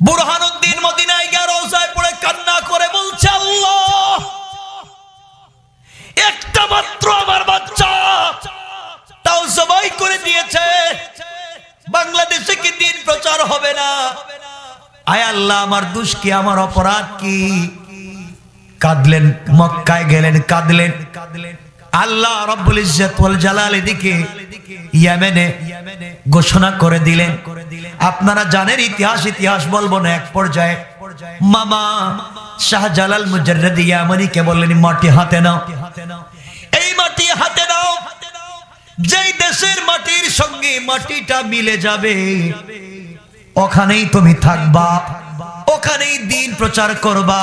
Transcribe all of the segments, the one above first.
বুরহানুদ্দিন মদিনায় গিয়ে রোজায় পড়ে কান্না করে বলছে, আল্লাহ, একটা মাত্র আমার বাচ্চা, তাও সবাই করে দিয়েছে। বাংলাদেশে কি দিন প্রচার হবে না? আয় আল্লাহ, আমার দুষ কি, আমার অপরাধ কি? কাঁদলেন, মক্কায় গেলেন কাঁদলেন কাঁদলেন। আল্লাহ রব্বুল ইজ্জত ওয়াল জালাল এদিকে ইয়েমেনে ঘোষণা করে দিলেন। আপনারা জানেন ইতিহাস ইতিহাস বলব না, এক পর্যায়ে। মামা শাহজালাল মুজাররদ ইয়ামানিকে বললেন, মাটি হাতে নাও। এই মাটি হাতে নাও। যেই দেশের মাটির সঙ্গে মাটিটা মিলে যাবে, ওখানেই তুমি থাকবা, ওখানেই দিন প্রচার করবা।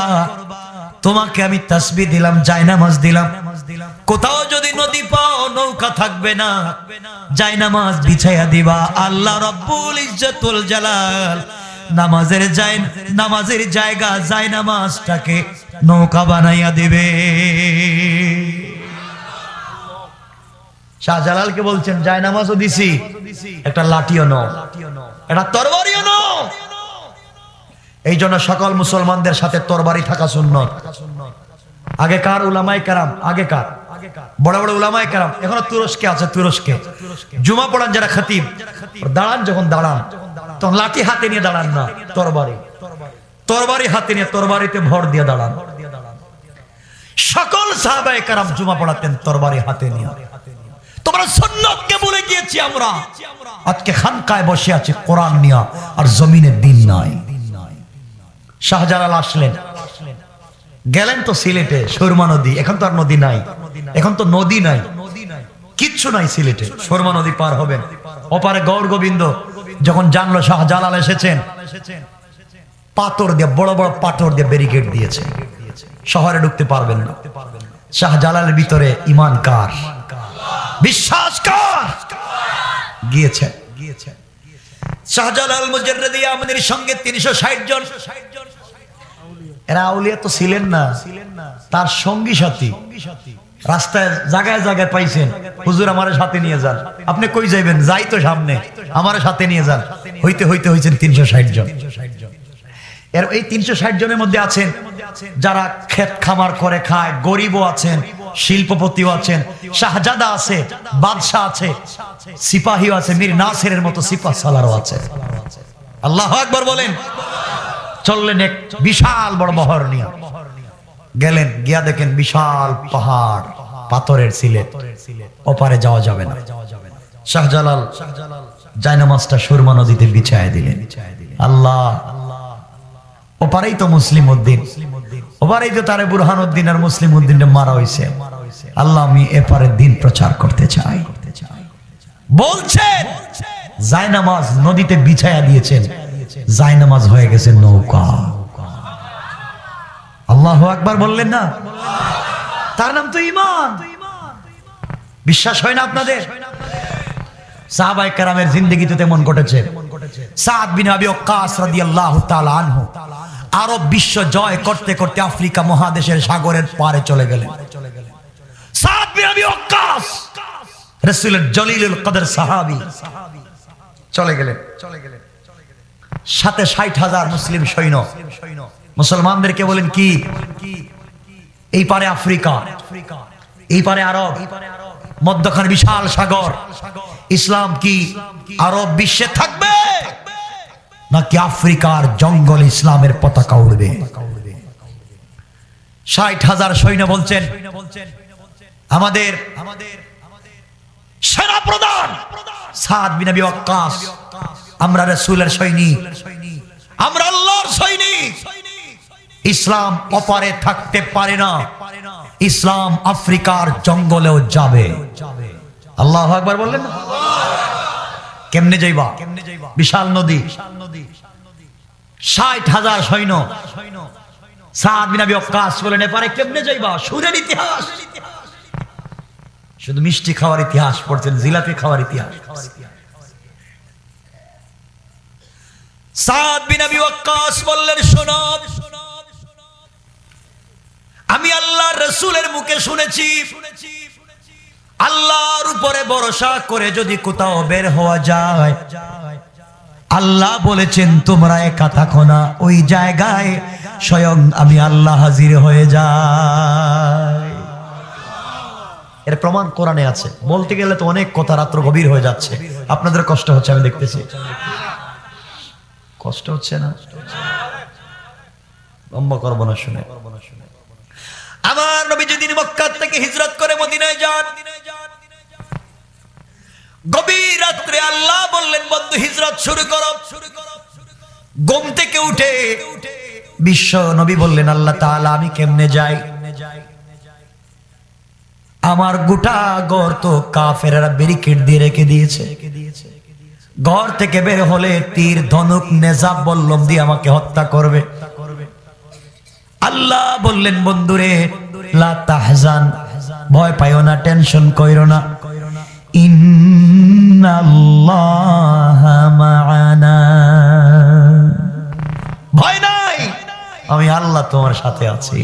তোমাকে আমি তসবি দিলাম, জায়নামাজ দিলাম। কোথাও যদি নদী পাও, নৌকা থাকবে না। জায়নামাজ বিছাইয়া দিবা। আল্লাহ রব্বুল ইজ্জতুল জালাল। নামাজের জায় নামাজের জায়গা জায়নামাজটাকে নৌকা বানাইয়া দিবে। শাহজালালকে বলছেন, জায়নামাজও দিছি। একটা লাঠিও নাও। একটা তরবারিও নাও। এই জন্য সকল মুসলমানদের সাথে তরবারি থাকা সুন্নত। আগেকার উলামাই কারাম। আগেকার বড় বড় উলামাই কারাম। এখনও তুরস্কে আছে, তুরস্কে। জুমা পড়ান যারা খতিব, দাঁড়ান যখন দাঁড়ান, তখন লাঠি হাতে নিয়ে দাঁড়ান না, তরবারি। তরবারি হাতে নিয়ে তরবারিতে ভর দিয়ে দাঁড়ান। সকল সাহাবায়ে কারাম জুমা পড়াতেন তরবারি হাতে নিয়ে। তোমরা সুন্নতকে ভুলে গিয়েছি আমরা। আজকে খানকায় বসে আছে কোরআন নিয়া, আর জমিনে দিন নাই। শাহজালাল আসলেন। গেলেন তো সিলেটে, সুরমা নদী। এখন তো আর নদী নাই। এখন তো নদী নাই। কিচ্ছু নাই সিলেটে। সুরমা নদী পার হবেন। ওপারে গৌর গোবিন্দ যখন জানলো শাহজালাল এসেছেন, পাথর দিয়ে, বড় বড় পাথর দিয়ে ব্যারিকেড দিয়েছে। শহরে ঢুকতে পারবেন না। শাহজালালের ভিতরে ইমান কার? বিশ্বাস কার? গিয়েছেন। শাহজালাল মুজাররদি আমাদের সঙ্গে তিনশো ষাট জন এরা আউলিয়া তো ছিলেন না। তার সঙ্গী সাথী। রাস্তায় জায়গায় জায়গায় পাইছেন। হুজুর আমার সাথে নিয়ে যান। আপনি কই যাইবেন? যাই তো সামনে। আমার সাথে নিয়ে যান। হইতে হইতে হয়েছেন তিনশো ষাট জন। এর এই তিনশো ষাট জনের মধ্যে আছেন যারা ক্ষেত খামার করে খায়, গরিবও আছেন, শিল্পপতিও আছেন, শাহজাদা আছে, বাদশাহ আছে, সিপাহীও আছে, মীর নাসেরের মতো সিপাহ সালারও আছে। আল্লাহ একবার বলেন। চললেন এক বিশাল বড় বহর নিয়ে। গেলেন, গিয়া দেখেন বিশাল পাহাড়, পাথরের সিলেট। ওপারে যাওয়া যাবে না। শাহজালাল জায়নামাজটা সুরমা নদীতে বিছায় দিলেন। আল্লাহ, ওপারেই তো মুসলিম উদ্দিন। ওপারেই তো তারে বুরহান উদ্দিন আর মুসলিম উদ্দিনটা মারা হয়েছে আল্লাহ, আমি এপারে দিন প্রচার করতে চাই। বলছেন, জায়নামাজ নদীতে বিছায়া দিয়েছেন। জায়নামাজ হয়ে গেছে, নৌকা। আল্লাহ আকবার বললেন না? তার নাম তো ইমান বিশ্বাস হয় না আপনাদের? সাহাবাই কারামের জিন্দগিতে তেমন ঘটেছে। আরব বিশ্ব জয় করতে করতে আফ্রিকা মহাদেশের সাগরের পারে চলে গেলেন। চলে গেলেন চলে গেলেন। সাথে ষাট হাজার মুসলিম সৈন্য। মুসলমানদেরকে বলেন কি? এই পারে আফ্রিকা, এই পারে আরব, মধ্যখানে বিশাল সাগর। ইসলাম কি আরব বিশ্বে থাকবে? নাকি আফ্রিকার জঙ্গল ইসলামের পতাকা উড়বে? ষাট হাজার সৈন্য বলছেন, আমাদের আমাদের সেনা প্রধান সাদ বিনাবি ওয়াক্কাস আমরা রাসূলের সৈনিক। আমরা আল্লাহর সৈনিক। ইসলাম অপারে থাকতে পারে না। ইসলাম আফ্রিকার জঙ্গলেও যাবে। আল্লাহ একবার বললেন? কেমনে যাইবা? বিশাল নদী। ষাট হাজার সৈন্য। সাদ বিনাবি অক্কাস বলেন এপারে কেমনে যাইবা? সুরের ইতিহাস। শুধু মিষ্টি খাওয়ার ইতিহাস পড়ছেন জিলাপি খাওয়ার ইতিহাস। আমি আল্লাহর রাসূলের মুখে শুনেছি। আল্লাহর উপরে ভরসা করে যদি কোথাও বের হওয়া যায়, আল্লাহ বলেছেন, তোমরা একা থাকো না, ওই জায়গায় স্বয়ং আমি আল্লাহ হাজির হয়ে যাই। এর প্রমাণ কোরআনে আছে। বলতে গেলে তো অনেক কথা রাত্র গভীর হয়ে যাচ্ছে। আপনাদের কষ্ট হচ্ছে, আমি দেখতেছি। কষ্ট হচ্ছে না? লম্বা করব না শুনে। আমার নবী যেদিন মক্কা থেকে হিজরত করে মদিনায় যান। গভীর রাত্রে আল্লাহ বললেন, বন্ধু, হিজরত শুরু করো। ঘুম থেকে উঠে বিশ্ব নবী বললেন, আল্লাহ তাআলা, আমি কেমনে যাই? আমার গোটা ঘর তো কাফেরেরা ব্যারিকেড দিয়ে রেখে দিয়েছে। ঘর থেকে বের হলে তীর ধনুক নেজাব বল্লম দিয়ে আমাকে হত্যা করবে। আল্লাহ বললেন, বন্ধুরে ভয় পাইও না, টেনশন কইরো না। ভয় নাই, আমি আল্লাহ তোমার সাথে আছি।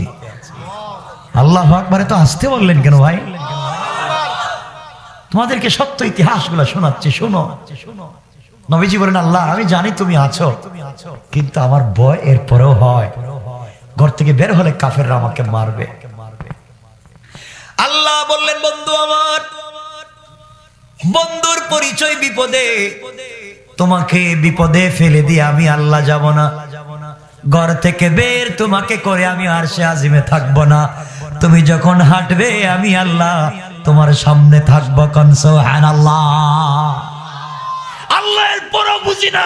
আল্লাহ আকবারে তো আসতে বললেন কেন ভাই? তোমাদেরকে সত্য ইতিহাসগুলো শোনাচ্ছি, শোনো। নবীজি বলেন, আল্লাহ, আমি জানি তুমি আছো, কিন্তু আমার ভয় এরপরেও হয়। ঘর থেকে বের হলে কাফেররা আমাকে মারবে। আল্লাহ বললেন, বন্ধু আমার, বন্ধুর পরিচয় বিপদে, তোমাকে বিপদে ফেলে দিয়ে আমি আল্লাহ যাব না। ঘর থেকে বের তোমাকে করে আমি আর সে আজিমে থাকব না। তুমি যখন হাঁটবে, আমি আল্লাহ তোমার সামনে থাকব কনসো হ্যান আল্লাহ আল্লাহর পরও বুঝি না।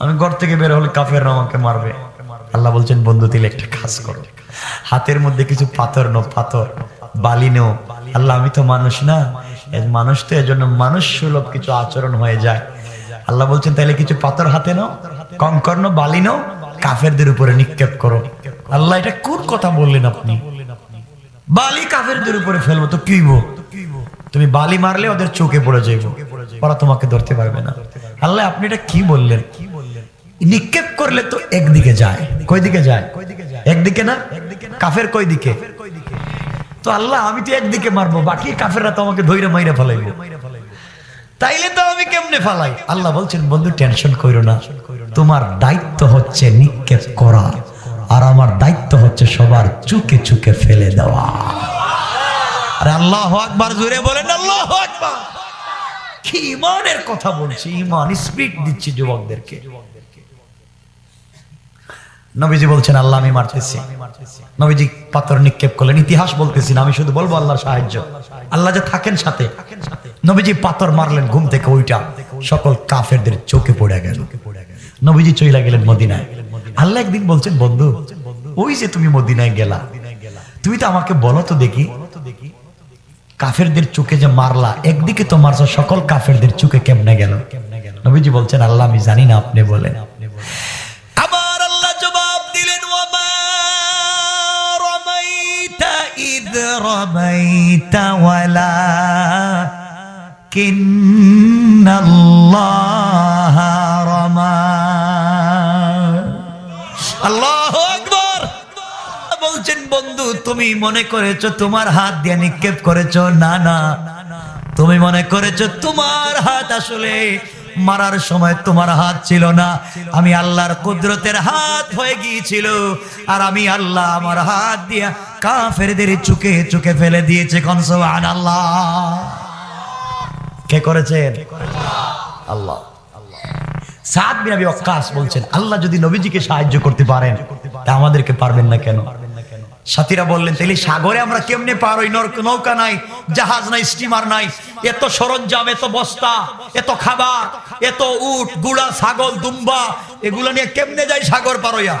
আমি ঘর থেকে বের হলে কাফের আমাকে মারবে। আল্লাহ বলছেন বন্ধু দিলে একটা কাজ করো। হাতের মধ্যে কিছু পাথর নো পাথর। বালি নো আল্লাহ আমি তো মানুষ না। মানুষ তো এজন্য মানুষ সুলভ কিছু আচরণ হয়ে যায়। আল্লাহ বলছেন তাহলে কিছু পাথর হাতে নাও কঙ্কর নো বালি নাও। কাফেরদের উপরে নিক্ষেপ করো। আল্লাহ এটা কোন কথা বললেন আপনি? বালি কাফেরদের উপরে ফেলব, তো কিইব তুমি বালি মারলে ওদের চোখে পড়ে যাইব। ওরা তোমাকে ধরতে পারবে না। আল্লাহ, আপনি এটা কি বললেন? কি বললেন নিক্ষেপ করলে তো একদিকে যায়। কই দিকে যায়? একদিকে না? কাফের কই দিকে তো আল্লাহ, আমি তো একদিকে মারবো, বাকি কাফেররা তো আমাকে ধৈর্য মাইরা ফেলাইবো। তাইলে তো আমি কেমনে ফালাই? আল্লাহ বলছেন, বন্ধু, টেনশন কইরো না। তোমার দায়িত্ব হচ্ছে নিক্ষেপ করা আর আমার দায়িত্ব হচ্ছে সবার চুকে চুকে ফেলে দেওয়া। আরে আল্লাহ আকবার, জোরে বলেন আল্লাহ আকবার। কি ইমানের কথা বলছি, ইমান, স্পিড দিচ্ছি যুবকদেরকে। নবীজি বলছেন, আল্লাহ আমি মারতেছি। নবীজি পাথর নিক্ষেপ করলেন, ইতিহাস বলতেছি না, আমি শুধু বলব আল্লাহর সাহায্য। আল্লাহ যে থাকেন সাথে। নবীজি পাথর মারলেন, ঘুম থেকে ওইটা সকল কাফেরদের চোখে পড়ে গেল। নবীজি চইলা গেলেন মদিনায়। আল্লাহ একদিন বলছেন, বন্ধু, ওই যে তুমি মদিনায় গেলা, তুমি তো আমাকে বলো তো দেখি, কাফেরদের চোখে যে মারলা, একদিকে তো মারছো সকল কাফেরদের চোখে কেমনে গেল? নবীজি বলছেন, আল্লাহ, আমি জানি না আপনি বলেন আমার আল্লাহ জবাব দিলেন রমাইতা রমাইতা আল্লাহু আকবার। বলছেন, বন্ধু, তুমি মনে করেছ তোমার হাত দিয়ে নিক্ষেপ করেছ? না না। তুমি মনে করেছ তোমার হাত আসলে মারার সময় তোমার হাত ছিল না। আমি আল্লাহর কুদরতের হাত হয়ে গিয়েছিল আর আমি আল্লাহ আমার হাত দিয়া কাফেরদের চুকে চুকে ফেলে দিয়েছে। কনসবান আল্লাহ কে করেছেন? আল্লাহ। সাদ বলছেন, আল্লাহ যদি নবীজিকে সাহায্য করতে পারেন, তা আমাদেরকে পারবেন না কেন? সাথীরা বললেন, তাহলে সাগরে আমরা কেমনে পার ওই নৌকা নাই, জাহাজ নাই, স্টিমার নাই, এত সরঞ্জাম, এত বস্তা, এত খাবার, এত উট, গুড়া, ছাগল, দুম্বা, এগুলো নিয়ে কেমনে যাই সাগর পারইয়া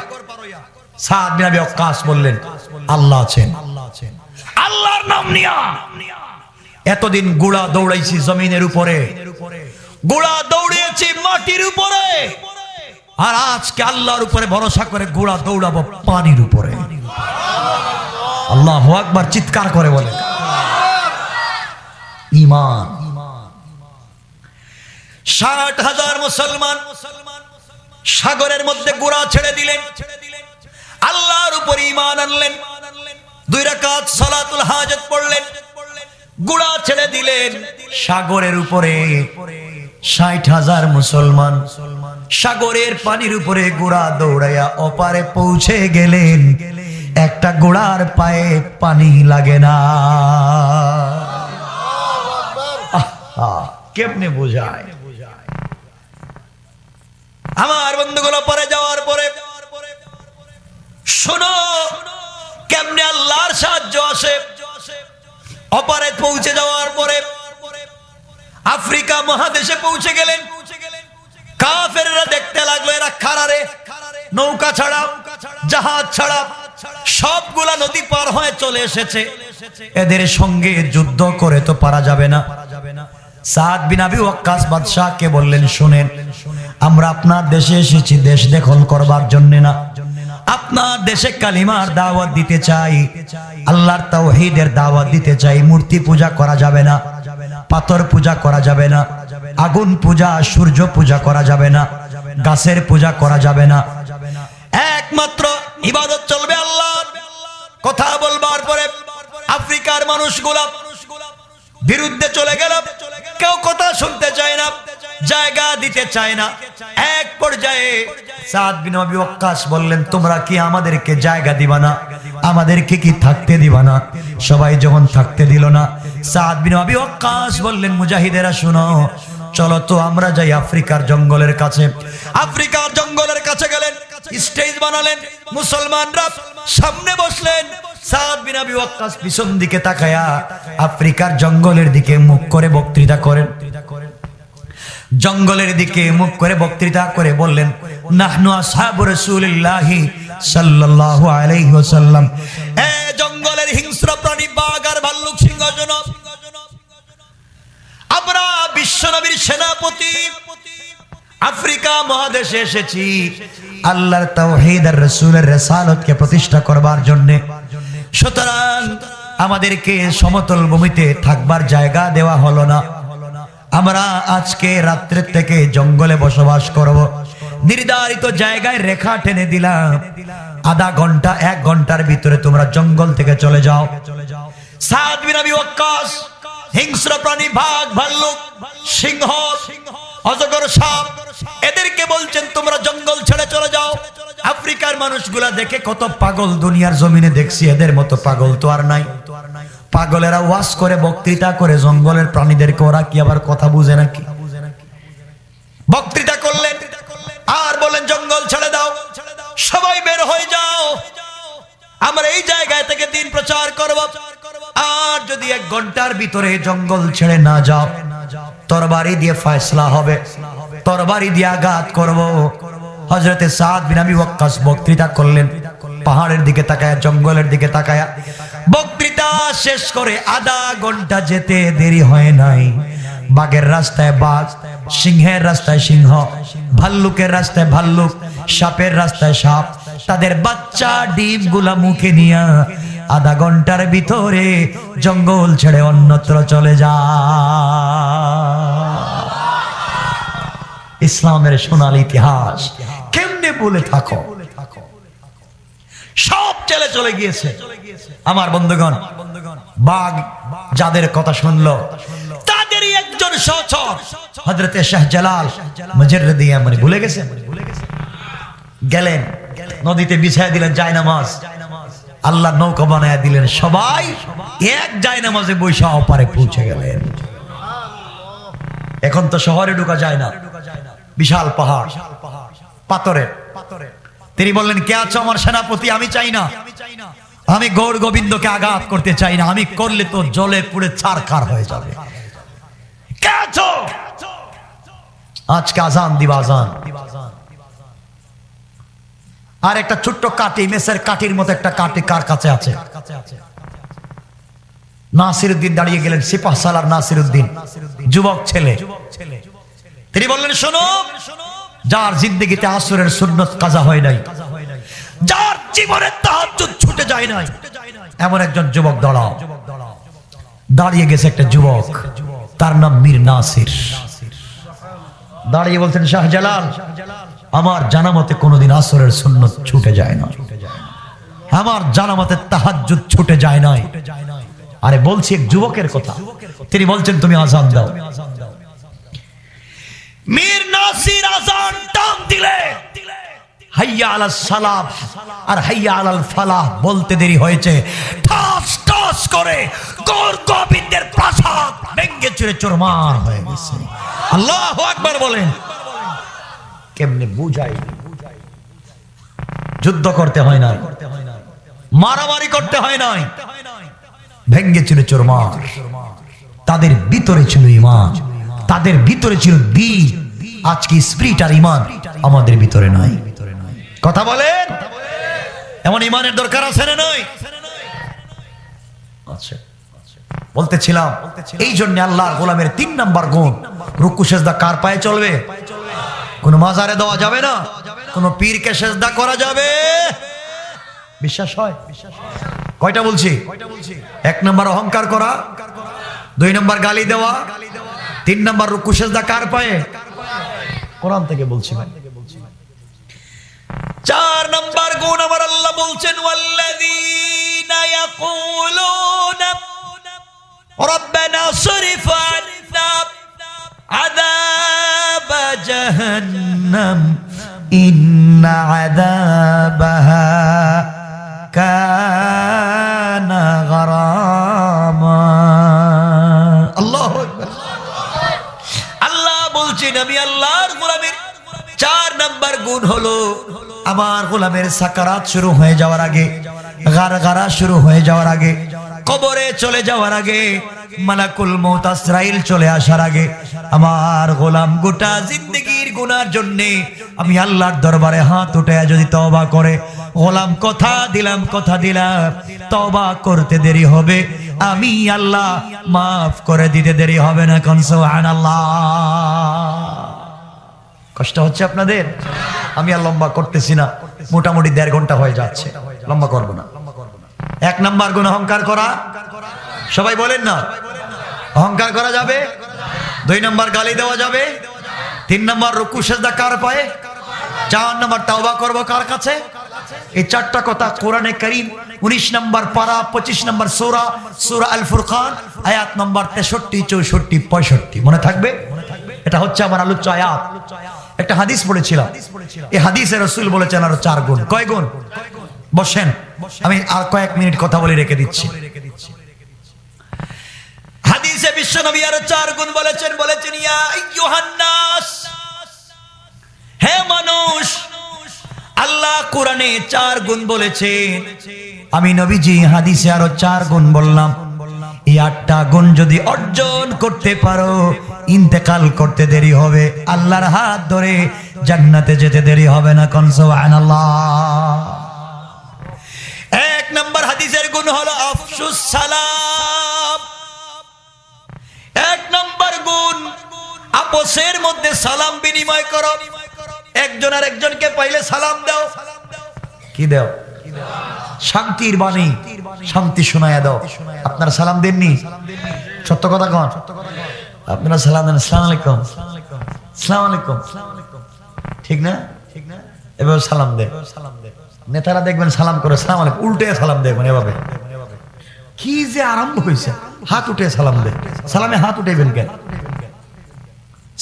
সাদ বিন আবি বললেন, আল্লাহ আছেন। আল্লাহর নাম নিয়া। এতদিন গুড়া দৌড়াইছি জমিনের উপরে। গোড়া দৌড়িয়েছি মাটির উপরে। আর আজকে আল্লাহর উপরে ভরসা করে গোড়া দৌড়াবো পানির উপরে। আল্লাহ একবার চিৎকার করে বলে। ইমান ষাট হাজার মুসলমান সাগরের মধ্যে গোড়া ছেড়ে দিলেন। আল্লাহর উপরে ইমান আনলেন। দুই রাকাত সালাতুল হাজত পড়লেন। গুড়া ছেড়ে দিলেন সাগরের উপরে। ষাট হাজার মুসলমান সাগরের পানির উপরে গোড়া দৌড়াইয়া অপারে পৌঁছে গেলেন। একটা গোড়ার পায়ে পানি লাগে না। কেমনে বোঝায়? আমার বন্ধুগুলো পরে যাওয়ার পরে শোনো, কেমনে আল্লাহর সাহায্য আসে। অপারে পৌঁছে যাওয়ার পরে আফ্রিকা মহাদেশে পৌঁছে গেলেন। কাফেররা দেখতে লাগল এরা খারারে। নৌকা ছাড়া, জাহাজ ছাড়া, সবগুলা নদী পার হয়ে চলে এসেছে। এদের সঙ্গে যুদ্ধ করে তো পারা যাবে না। সাদ বিন আবি ওয়াক্কাস বাদশাহকে বললেন, শুনেন, আমরা আপনার দেশে এসেছি, দেশ দখল করবার জন্য না। আপনার দেশে কালিমার দাওয়াত দিতে চাই, আল্লাহর তাওহীদের দাওয়াত দিতে চাই, মূর্তি পূজা করা যাবে না। পাথর পূজা করা যাবে না, আগুন পূজা, সূর্য পূজা করা যাবে না, গাছের পূজা করা যাবে না। একমাত্র ইবাদত চলবে আল্লাহ কথা বলবার পরে আফ্রিকার মানুষগুলা বিরুদ্ধে চলে গেল কেউ কথা শুনতে চায় না। জায়গা দিতে চায় না। এক পর্যায়ে সাদ বিন আবি ওয়াক্কাস বললেন, তোমরা কি আমাদেরকে জায়গা দিবা না? আমাদেরকে কি থাকতে দিবা না? সবাই যখন থাকতে দিল না, সাদ বিন আবি ওয়াক্কাস বললেন, মুজাহিদেরা শুনো, চলো তো আমরা যাই আফ্রিকার জঙ্গলের কাছে। আফ্রিকার জঙ্গলের কাছে গেলেন, স্টেজ বানালেন, মুসলমানরা সামনে বসলেন। সাদ বিন আবি ওয়াক্কাস পিছন দিকে তাকায়া আফ্রিকার জঙ্গলের দিকে মুখ করে বক্তৃতা করেন। জঙ্গলের দিকে মুখ করে বক্তৃতা করে বললেন, নাহনু আসহাবু রাসূলিল্লাহি সাল্লাল্লাহু আলাইহি ওয়াসাল্লাম। এ জঙ্গলের হিংস্র প্রাণী, বাঘ আর ভাল্লুক সিংহ আমরা বিশ্বনবীর সেনাপতি, আফ্রিকা মহাদেশে এসেছি। আল্লাহর তাওহীদ আর রাসূলের রিসালাতকে প্রতিষ্ঠা করবার জন্য। সুতরাং আমাদেরকে সমতল ভূমিতে থাকবার জায়গা দেওয়া হলো না। আমরা আজকে রাত্রে থেকে জঙ্গলে বসবাস করব। নির্ধারিত জায়গায় রেখা টেনে দিলাম। আধা ঘণ্টা, এক ঘণ্টার ভিতরে তোমরা জঙ্গল থেকে চলে যাও। হিংস্র প্রাণী ভাগ ভাল্লুক, সিংহ, অজগর সাপ, এদেরকে বলছেন, তোমরা জঙ্গল ছেড়ে চলে যাও। আফ্রিকার মানুষগুলা দেখে কত পাগল দুনিয়ার জমিনে দেখছি, এদের মতো পাগল তো আর নাই। পাগলেরা ওয়াজ করে, বক্তৃতা করে, জঙ্গলের প্রাণীদেরকে ওরা কি আবার কথা বুঝে নাকি? বক্তৃতা করলেন, আর বলেন, জঙ্গল ছেড়ে দাও, সবাই বের হয়ে যাও। আমরা এই জায়গায় থেকে দিন প্রচার করব। আর যদি এক ঘণ্টার ভিতরে জঙ্গল ছেড়ে না যাও, তরবারি দিয়ে ফয়সলা হবে, তরবারি দিয়ে আঘাত করব। হজরতে সাদ বিন আবি ওয়াক্কাস বক্তৃতা করলেন, পাহাড়ের দিকে তাকায়া, জঙ্গলের দিকে তাকায়া বক্তৃতা শেষ করে আধা ঘণ্টা যেতে দেরি হয় নাই। বাঘের রাস্তায় বাঘ, সিংহের রাস্তায় সিংহ, ভাল্লুকের রাস্তায় ভাল্লুক, সাপের রাস্তায় সাপ, তাদের বাচ্চা ডিমগুলা মুখে নিয়া আধা ঘণ্টার ভিতরে জঙ্গল ছেড়ে অন্যত্র চলে যা। ইসলামের সোনালী ইতিহাস, কেমনে বলে থাকো? সব চলে চলে গিয়েছে। আমার বন্ধুগণ, বাঘ যাদের কথা শুনলো, তাদেরই একজন সচর। হজরতে শাহ জালাল মজরদিয়া মানে ভুলে গেছে। গেলেন, নদীতে বিছায় দিলেন যায় নামাজ। আল্লাহ নৌকা বানায় দিলেন সবাই, এক যায় নামাজে বৈশা অপারে পৌঁছে গেলেন। এখন তো শহরে ঢুকা যায় না। বিশাল পাহাড়, পাথরের। তিনি বললেন, কে আছো আমার সেনাপতি? আমি চাই না। আমি গৌর গোবিন্দকে আঘাত করতে চাই না। আমি করলে তো জলে পুড়ে ছারখার হয়ে যাবে। আজকে আজান দিবা, আজান। আর একটা ছোট্ট কাটি মেসের কাঠির মতো একটা কাটি কার কাছে আছে? নাসির উদ্দিন দাঁড়িয়ে গেলেন, সিপাহ সালার নাসির উদ্দিন যুবক ছেলে। তিনি বললেন, শোনো, যার জিন্দগিতে আসরের সুন্নত কাজা হয় নাই যার জীবনের তাহাজ্জুদ ছুটে যায় নাই। এমন একজন যুবক দাঁড়াও। দাঁড়িয়ে গেছে একটা যুবক। তার নাম মীর নাসির। দাঁড়িয়ে বলছেন শাহজালাল আমার জানা মতে কোনোদিন আসরের সুন্নত ছুটে যায় না। আমার জানা মতে তাহাজ্জুদ ছুটে যায় নাই। আরে বলছি এক যুবকের কথা। তিনি বলছেন, তুমি আজান দাও। মীর নাসির আজান টান দিলে। হাইয়া আলাল সালাম। আর হাইয়া আলাল ফালাহ বলতে দেরি হয়েছে। ঠাস ঠাস করে গৌর গোবিন্দের প্রাসাদ ভেঙ্গে চুরে চোরমার হয়ে গেছে। আল্লাহ একবার বলেন। কেমনে বুঝাই? যুদ্ধ করতে হয় না মারামারি করতে হয় নাই। ভেঙ্গে ছিল চোরমার। তাদের ভিতরে ছিল ইমান। তাদের ভিতরে ছিল বীর। আজকে স্পিরিট আর ইমান আমাদের ভিতরে নাই। কথা বলেন। এমন ইমানের দরকার আছে না নয় আচ্ছা। বলতেছিলাম, এই জন্য আল্লাহর গোলামের তিন নাম্বার গুণ। রুকু সেজদা কার পায়ে চলবে? কোন মাজারে দেওয়া যাবে না। কোন পীরকে সেজদা করা যাবে? বিশ্বাস হয়? কয়টা বলছি? এক নম্বর অহংকার করা, দুই নম্বর গালি দেওয়া, তিন নম্বর রুকু সেজদা কার পায়ে? কোরআন থেকে বলছি ভাই। চার নম্বর গুণ আমার আল্লাহ বলছেন ওয়াল্লাযীনা ইয়াকুলুনা রব্বানা সরিফ আন্না আযাব জাহান্নাম ইন্না আযাবাহা কানা গরামা। আল্লাহু আকবার। আল্লাহ বলছেন আমি আল্লাহর গোলামের চার নাম্বার গুণ হলো আমার গোলামের সাকারাত শুরু হয়ে যাওয়ার আগে গারা গারা শুরু হয়ে যাওয়ার আগে, কবরে চলে যাওয়ার আগে, মালাকুল মৌত আসরাইল চলে আসার আগে, আমার গোলাম গোটা জিন্দগির গুনার জন্য আমি আল্লাহর দরবারে হাত উঠে যদি তওবা করে, গোলাম কথা দিলাম কথা দিলাম, তওবা করতে দেরি হবে, আমি আল্লাহ মাফ করে দিতে দেরি হবে না কনসো আন সুবহানাল্লাহ। কষ্ট হচ্ছে আপনাদের? আমি আর লম্বা করতেছি না। মোটামুটি দেড় ঘণ্টা হয়ে যাচ্ছে। লম্বা করব না। এক নাম্বার গুণ অহংকার করা। সবাই বলেন না। অহংকার করা যাবে। দুই নাম্বার গালি দেওয়া যাবে। তিন নাম্বার রুকু সেজদা কার পায়ে? চার নাম্বার তাওবা করব কার কাছে? এই চারটা কথা কোরআনে করিম, উনিশ নম্বর পারা, পঁচিশ নম্বর সোরা সোরা আল ফুরকান আয়াত নম্বর তেষট্টি, চৌষট্টি, পঁয়ষট্টি। মনে থাকবে? এটা হচ্ছে আমার আলোচ্য আয়াত। একটা হাদিস পড়েছিলাম। এই হাদিসে রসুল বলেছেন আরও চার গুণ। কয় গুণ? বসেন। আমি আর কয়েক মিনিট কথা বলে রেখে দিচ্ছি। হাদিসে বিশ্বনবী আরও চার গুণ বলেছেন বলেছেন, ইয়া ইয়ুহান্নাস হে মানুষ, আল্লাহ কোরআনে চার গুণ বলেছেন। আমি নবীজি হাদিসে আরও চার গুণ বললাম। এই আটটা গুণ যদি অর্জন করতে পারো ইন্তেকাল করতে দেরি হবে। আল্লাহর হাত ধরে জান্নাতে যেতে দেরি হবে না কোন? এক নম্বর হাদিসের গুণ হলো আফসুস সালাম। এক নম্বর গুণ, আপোষের মধ্যে সালাম বিনিময় করো। একজন আর একজনকে পাইলে সালাম দাও। কি দাও? শান্তির বাণী, শান্তি শোনায় দাও। আপনারা সালাম দেননি? সত্য কথা কন। আপনারা সালাম দেন, সালাম আলাইকুম। সালাম আলাইকুম। ঠিক না? ঠিক না এবার সালাম দে নেতারা দেখবেন সালাম করে, সালাম আলাইকুম। উল্টে সালাম দেখবেন এভাবে। কি যে আরম্ভ হয়েছে। হাত উঠে সালাম দে সালামে হাত উঠেবেন কেন?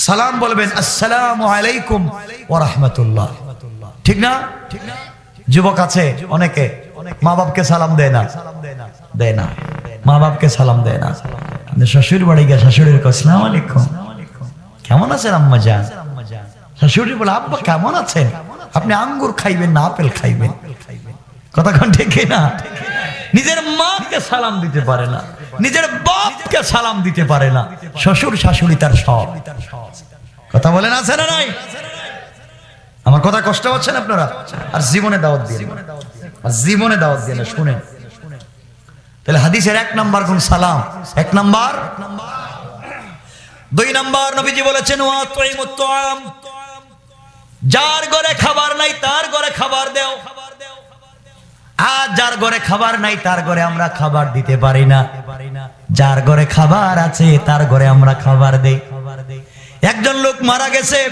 সালাম বলবেন, আসসালামু আলাইকুম ওয়া রাহমাতুল্লাহ। ঠিক না ঠিক না? যুবক আছে, অনেকে। মা বাপকে সালাম দেয় না। দেয় না। মা বাপকে সালাম দেয় না। শ্বশুর বাড়ি গিয়ে শাশুড়ির কো আসসালামু আলাইকুম। কেমন আছেন আম্মা জান? শাশুড়ি বলে, আব্বা, কেমন আছেন? আপনি আঙ্গুর খাইবেন না, আপেল খাইবেন। কতক্ষণ ঠিক না নিজের মাকে সালাম দিতে পারে না। নিজের বাপকে সালাম দিতে পারে না। শ্বশুর শাশুড়ি তার সব। কথা আছে না নাই? আমার কথা কষ্ট হচ্ছেন আপনারা? আর জীবনে দাওয়াত দিয়ে জীবনে দাওয়াত দিয়ে না, শুনেন। তাহলে হাদিসের এক নাম্বার কোন সালাম। এক নাম্বার? দুই নাম্বার, নবীজি বলেছেন যার ঘরে খাবার নাই, তার ঘরে খাবার দেও। আর যার ঘরে খাবার নাই, তার ঘরে আমরা খাবার দিতে পারি না। যার ঘরে খাবার আছে, তার ঘরে আমরা খাবার দেই। একজন লোক মারা গেছে,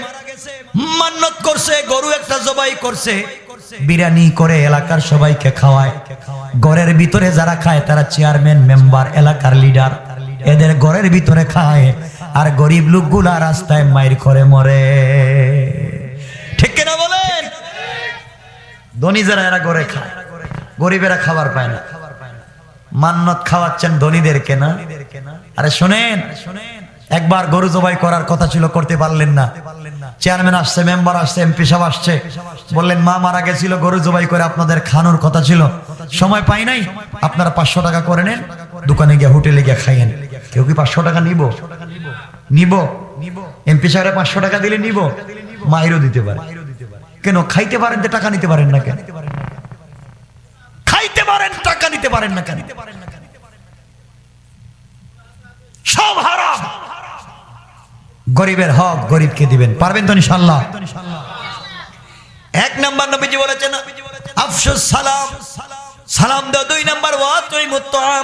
মান্নত করছে, গরু একটা জবাই করছে। বিরিয়ানি করে এলাকার সবাইকে খাওয়ায়। ঘরের ভিতরে যারা খায়, তারা চেয়ারম্যান মেম্বার এলাকার লিডার এদের ঘরের ভিতরে খায় আর গরিব লোকগুলা রাস্তায় মাইর করে মরে। ঠিক কিনা বলেন? ধনী যারা, এরা খায়। গরিবেরা খাবার পায় না। মান্নত খাওয়াচ্ছেন ধনীদেরকে না? আরে শোনেন, একবার গরু জবাই করার কথা ছিল, করতে পারলেন না। চেয়ারম্যান আসছে, মেম্বার আসছে, এমপি সাহেব আসছে। বললেন, মা মারা গেছিল, গরু জবাই করে আপনাদের খানোর কথা ছিল। সময় পাই নাই, আপনারা পাঁচশো টাকা করে নেন, দোকানে গিয়ে হোটেলে গিয়ে খাইয়েন। কেউ কি পাঁচশো টাকা নিব? নিব। এমপি সাহেব পাঁচশো টাকা দিলে নিব। মাইরও দিতে পারে। কেন, খাইতে পারেন তো, টাকা নিতে পারেন না কেন? খাইতে পারেন, টাকা নিতে পারেন না কেন? সব হারাম। গরিবের হক গরিবকে দিবেন। পারবেন তো ইনশাল্লাহ এক নাম্বার নবীজি বলেছেন, আফসুস, সালাম। সালাম দাও দুই নাম্বার ওয়াতুই মুত্তাম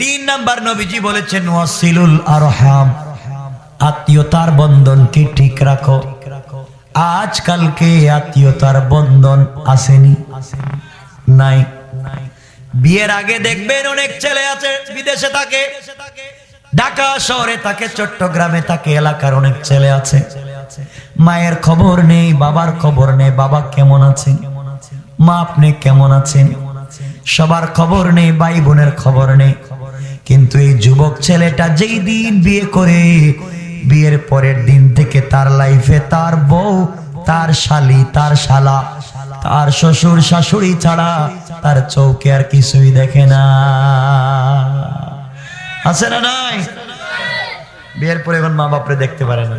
তিন নাম্বার নবীজি বলেছেন, ওয়াসিলুল আরহাম। আত্মীয়তার বন্ধনকে ঠিক রাখো। আজকালকে আত্মীয়তার বন্ধন আসেনি। নাই। বিয়ের আগে দেখবেন অনেক ছেলে আছে, বিদেশে থাকে। ঢাকা শহরে থাকে, চট্টগ্রামে থাকে, এলাকার অনেক ছেলে আছে। মায়ের খবর নেই, বাবার খবর নেই, বাবা কেমন আছে? মা আপনি কেমন আছেন? সবার খবর নেই ভাই বোনের খবর নেই। কিন্তু এই যুবক ছেলেটা যেই দিন বিয়ে করে, বিয়ের পরের দিন থেকে তার লাইফে তার বউ, তার শালি, তার শালা, তার শ্বশুর শাশুড়ি ছাড়া তার চৌকে আর কিছুই দেখে না। আছে না নাই? বিয়ের পরে এখন মা বাপরে দেখতে পারে না।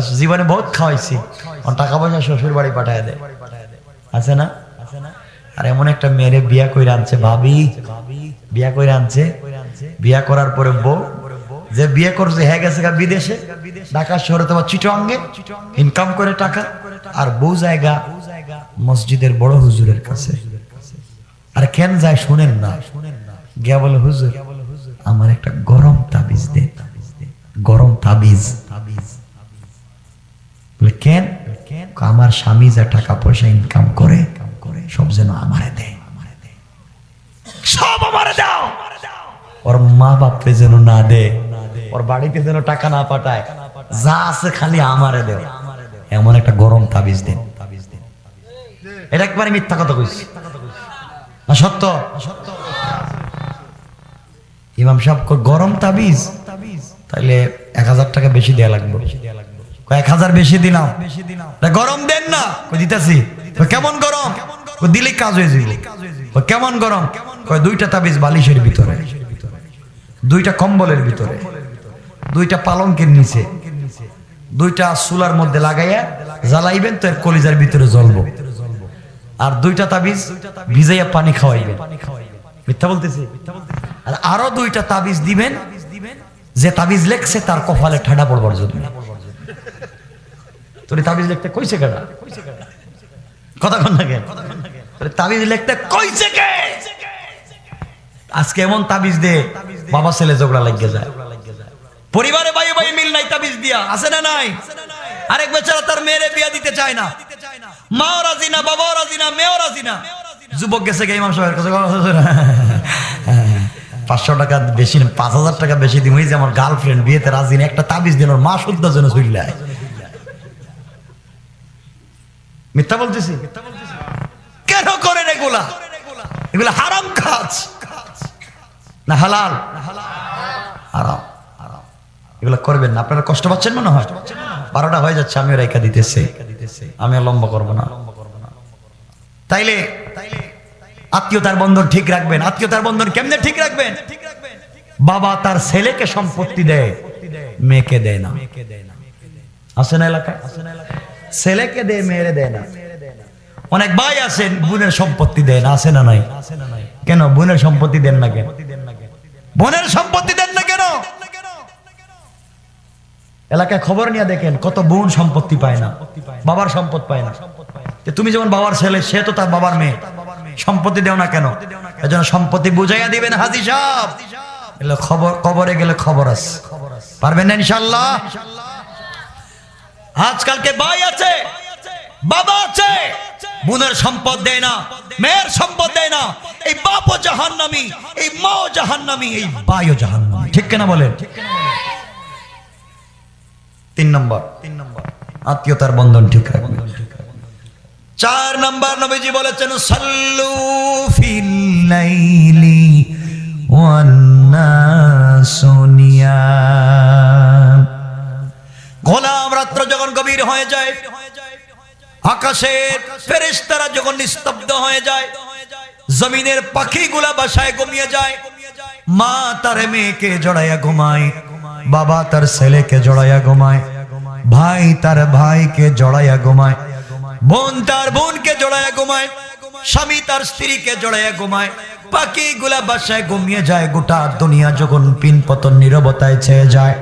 জীবনে বহুত খাওয়াইছি। টাকা পয়সা শ্বশুর বাড়ি পাঠায় দেয় আছে না? আর এমন একটা মেয়েরে বিয়া করে আনছে ভাবি। বিয়া করে আনছে। বিয়া করার পরে বউ। যে বিয়ে করছে হ্যাঁ গেছে বিদেশে। ঢাকা শহরে তোমার চিটোয়াঙ্গে ইনকাম করে টাকা। আর বউ জায়গা মসজিদের বড় হুজুরের কাছে। আর কেন যায় শুনেন না। গিয়া বলে, হুজুর আমার একটা গরম তাবিজ দে। গরম তাবিজ। কেন? আমার স্বামী যা টাকা পয়সা ইনকাম করে, সব যেন আমারে দে সব আমারে দাও। ওর মা বাপকে যেন না দে, ওর বাড়িতে যেন টাকা না পাঠায়, যা আছে খালি আমারে দেও। এমন একটা গরম তাবিজ দেন এটা একবারে মিথ্যা কথা কইছি। না, সত্য? ইমাম সাহেব গরম তাবিজ? তাহলে এক হাজার টাকা বেশি দেয়া লাগবে। কয়, এক হাজার বেশি দিলাম। গরম দেন না। দিতাছি। কেমন গরম? দিলেই কাজ হয়ে যাবে কেমন গরম? দুইটা তাবিজ বালিশের ভিতরে দুইটা কম্বলের ভিতরে দুইটা পালঙ্কের নিচে দুইটা চুলার মধ্যে লাগাইয়া জ্বালাইবেন তো এর কলিজার ভিতরে জ্বলবো। আর দুইটা তাবিজ ভিজাইয়া পানি খাওয়াইবেন। মিথ্যা বলতেছি? আর আরও দুইটা তাবিজ দিবেন, যে তাবিজ লেখছে তার কপালে ঠাডা পড়বার জন্য। তোর তাবিজ লিখতে কইছে তাবিজ লিখতে কইছে কে? আজকে এমন তাবিজ দে, বাবা ছেলে ঝগড়া লাগিয়ে যায়। পরিবারে ভাই ভাই মিল নাই তাবিজ দিয়া, আছে না নাই? আরেক বেচারা তার মেয়েরে বিয়া দিতে চায় না। মাও রাজি না, বাবাও রাজি না, মেয়েও রাজি না। যুবক গেছে গে ইমাম সাহেবের কাছে? পাঁচশো টাকা বেশি পাঁচ হাজার টাকা বেশি দিম। ওই যে আমার গার্লফ্রেন্ড বিয়েতে রাজি একটা তাবিজ দিন ওর মা শুদ্ধ জন্য মিথ্যা বলতেছি? কেন করেন এগুলা? এগুলা হারাম কাজ। না হালাল? হারাম। এগুলো করবেন না। আপনারা কষ্ট পাচ্ছেন মনে হয়? বারোটা হয়ে যাচ্ছে, আমিও রেখা দিতেছে। আমি লম্বা করব না। তাইলে আত্মীয়তার বন্ধন ঠিক রাখবেন। আত্মীয়তার বন্ধন কেমনে ঠিক রাখবেন? বাবা তার ছেলেকে সম্পত্তি দেয়, মেয়েকে দেয় না। আছে না এলাকায়? ছেলেকে দেয়, মেয়েরে দেয় না। অনেক ভাই আছেন, বোনের সম্পত্তি দেয় না, আছে না নাই? কেন? বোনের সম্পত্তি দেন না কেন? বোনের সম্পত্তি দেন না কেন? এলাকায় খবর নিয়ে দেখেন, কত বোন সম্পত্তি পায় না, বাবার সম্পদ পায় না। তুমি যেমন বাবার ছেলে, সে তো তার বাবার মেয়ে। সম্পত্তি দেও না কেন? এজন্য সম্পত্তি বুঝাইয়া দিবেন হাজি সাহেব। এগুলো খবর, কবরে গেলে খবর আছে। পারবেন না ইনশাল্লাহ আজকালকে ভাই আছে, বাবা আছে, বোনের সম্পদ দেয় না, মেয়ের সম্পদ দেয় না। এই বাপও জাহান্নামি, এই মাও জাহান্নামি, এই ভাইও জাহান্নামি। ঠিক কিনা বলেন? তিন নম্বর। তিন নম্বর আত্মীয়তার বন্ধন ঠিক রাখবে চার নম্বর নবীজি বলেছেন, সাল্লু ফিল লাইলি ওয়ান নাসু নিয়াম। গোলাম রাত্র যখন গভীর হয়ে যায়, আকাশের ফেরেশতারা যখন নিস্তব্ধ হয়ে যায়, জমিনের পাখিগুলা বাসায় ঘুমিয়ে যায়, মা তার মেয়েকে জড়াইয়া ঘুমায়, বাবা তার ছেলেকে জড়াইয়া ঘুমায়, ভাই তার ভাইকে জড়াইয়া ঘুমায় বোন তার বোনকে জড়াইয়া ঘুমায়, স্বামী তার স্ত্রীকে জড়াইয়া ঘুমায় পাখিগুলা বাসায় ঘুমিয়ে যায়, গোটা দুনিয়া যখন পিন পতন নিরবতায় ছেয়ে যায়।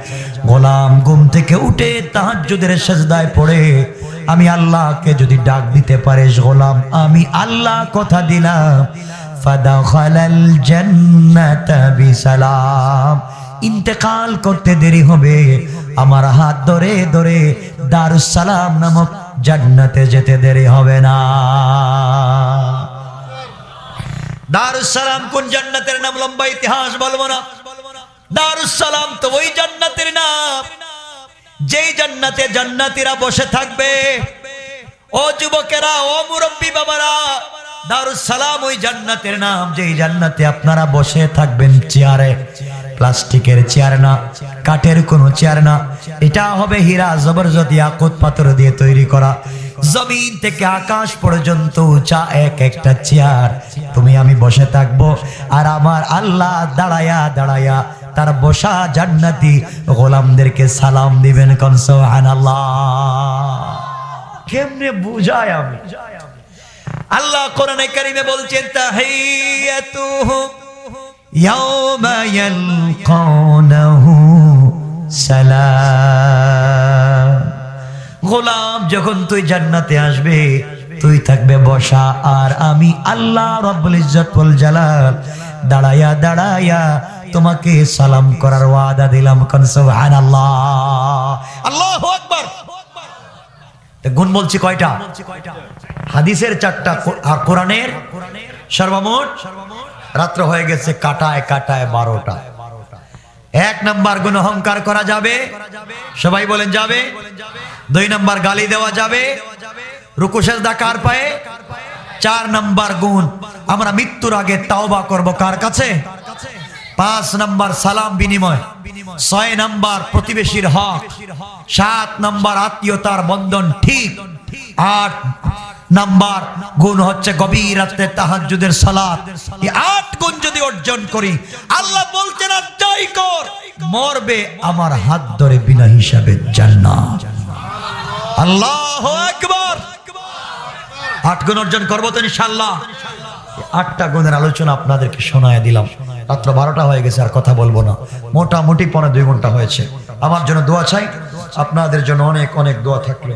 গোলাম ঘুম থেকে উঠে তাহাজ্জুদের সেজদায় পড়ে, আমি আল্লাহকে যদি ডাক দিতে পারিস গোলাম, আমি আল্লাহ কথা দিলাম। ফাদাখালাল জান্নাতা বিসালাম। ইন্তেকাল করতে দেরি হবে, আমার হাত ধরে ধরে দারুস সালাম নামক জান্নাতে যেতে দেরি হবে না। দারুস সালাম কোন জান্নাতের নাম? লম্বা ইতিহাস বলব না। দারুস সালাম তো ওই জান্নাতের নাম। যেই জান্নাতে জান্নাতীরা বসে থাকবে, ও যুবকেরা, ও মুরব্বী বাবারা দারুস সালাম ওই জান্নাতের নাম। যেই জান্নাতে আপনারা বসে থাকবেন, চেয়ারে। প্লাস্টিকের চেয়ার না, কাঠের কোনো চেয়ার না। এটা হবে হীরা জবরজত ইয়াকুত পাথর দিয়ে তৈরি করা। জমিন থেকে আকাশ পর্যন্ত উঁচা এক একটা চেয়ার। তুমি আমি বসে থাকব আর আমার আল্লাহ দাঁড়ায়া দাঁড়ায়া তার বসা জান্নাতি গোলামদেরকে সালাম দিবেন কনসোহান আল্লাহ কেমনে বুঝায় আমি? আল্লাহ কোরআনে কারিমে বলছেন, তাহিয়াতুহুম ইয়াউমা ইয়ালকাউনাহু সালাম গোলাম যখন তুই জান্নাতে আসবে, তুই থাকবে বসা। আর আমি আল্লাহ রব্বুল ইজ্জত ওয়াল জালাল দাঁড়ায়া দাঁড়ায়া তোমাকে সালাম করার ওয়াদা দিলাম। কোন সুবহানাল্লাহ। আল্লাহু আকবার। গুণ বলছি কয়টা? হাদিসের চারটা, আর কোরআনের সর্বমোট রাত্র হয়ে গেছে কাটায় কাটায় বারোটা। এক নাম্বার গুণ অহংকার করা যাবে। সবাই বলেন যাবে। দুই নাম্বার গালি দেওয়া যাবে। রুকু সেজদা কার পায়ে? চার নাম্বার গুণ, আমরা মৃত্যুর আগে তাওবা করব কার কাছে? পাঁচ নাম্বার সালাম বিনিময়। ছয় নাম্বার প্রতিবেশীর হক। সাত নাম্বার আত্মীয়তার বন্ধন ঠিক। আট নাম্বার, গুণ হচ্ছে গভীর রাত্রে তাহাজ্জুদের সালাত। এই আট গুণ যদি অর্জন করি, আল্লাহ বলছেন, আর কর, মরবে আমার হাত ধরে বিনা হিসাবে জান্নাত। আল্লাহ আকবার। আট গুণ অর্জন করব তো ইনশাল্লাহ আটটা গুণের আলোচনা আপনাদেরকে শোনায় দিলাম। রাত্র বারোটা হয়ে গেছে, আর কথা বলব না। মোটামুটি পনেরো দুই ঘণ্টা হয়েছে। আমার জন্য দোয়া চাই। আপনাদের জন্য অনেক অনেক দোয়া থাকল।